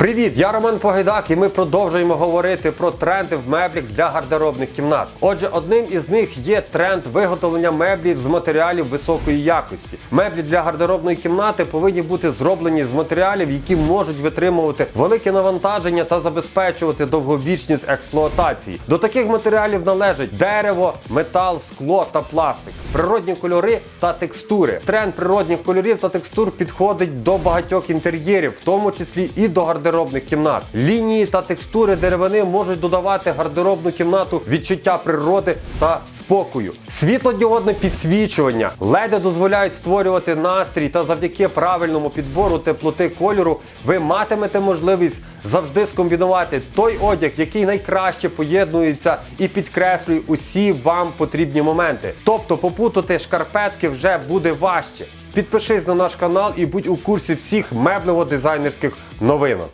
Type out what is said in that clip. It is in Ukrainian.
Привіт, я Роман Погайдак, і ми продовжуємо говорити про тренди в меблях для гардеробних кімнат. Отже, одним із них є тренд виготовлення меблів з матеріалів високої якості. Меблі для гардеробної кімнати повинні бути зроблені з матеріалів, які можуть витримувати велике навантаження та забезпечувати довговічність експлуатації. До таких матеріалів належать дерево, метал, скло та пластик, природні кольори та текстури. Тренд природних кольорів та текстур підходить до багатьох інтер'єрів, в тому числі і до гардеробних кімнат. Лінії та текстури деревини можуть додавати гардеробну кімнату відчуття природи та спокою. Світлодіодне підсвічування леди дозволяють створювати настрій та завдяки правильному підбору теплоти кольору ви матимете можливість завжди скомбінувати той одяг, який найкраще поєднується і підкреслює усі вам потрібні моменти. Тобто попутати шкарпетки вже буде важче. Підпишись на наш канал і будь у курсі всіх меблево-дизайнерських новинок.